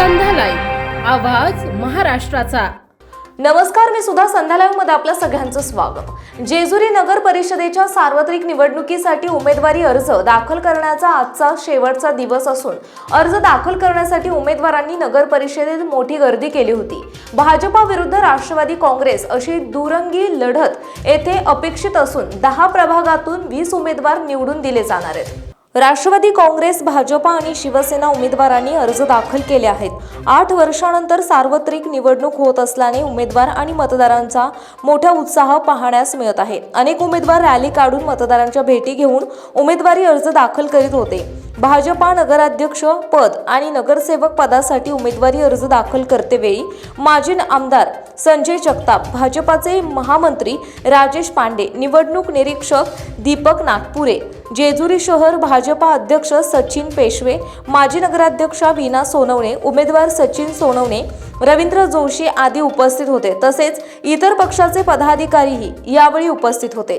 आवाज महाराष्ट्राचा. नमस्कार मी सुद्धा संध्यालाईव्हमध्ये आपल्या सगळ्यांचं स्वागत. जेजुरी नगर परिषदेच्या सार्वत्रिक निवडणुकीसाठी उमेदवारी अर्ज दाखल करण्याचा आजचा शेवटचा दिवस असून अर्ज दाखल करण्यासाठी उमेदवारांनी नगर परिषदेत मोठी गर्दी केली होती. भाजपा विरुद्ध राष्ट्रवादी काँग्रेस अशी दुरंगी लढत येथे अपेक्षित असून दहा प्रभागातून वीस उमेदवार निवडून दिले जाणार आहेत. राष्ट्रवादी काँग्रेस भाजपा आणि शिवसेना उमेदवारांनी अर्ज दाखल केले आहेत. आठ वर्षानंतर सार्वत्रिक निवडणूक होत असल्याने उमेदवार आणि मतदारांचा मोठा उत्साह पाहण्यास मिळत आहे. अनेक उमेदवार रॅली काढून मतदारांच्या भेटी घेऊन उमेदवारी अर्ज दाखल करीत होते. भाजपा नगराध्यक्ष पद आणि नगरसेवक पदासाठी उमेदवारी अर्ज दाखल करतेवेळी माजी आमदार संजय जगताप भाजपाचे महामंत्री राजेश पांडे निवडणूक निरीक्षक दीपक नागपुरे जेजुरी शहर भाजपा अध्यक्ष सचिन पेशवे माजी नगराध्यक्षा विना सोनवणे उमेदवार सचिन सोनवणे रवींद्र जोशी आदी उपस्थित होते. तसेच इतर पक्षाचे पदाधिकारीही यावेळी उपस्थित होते.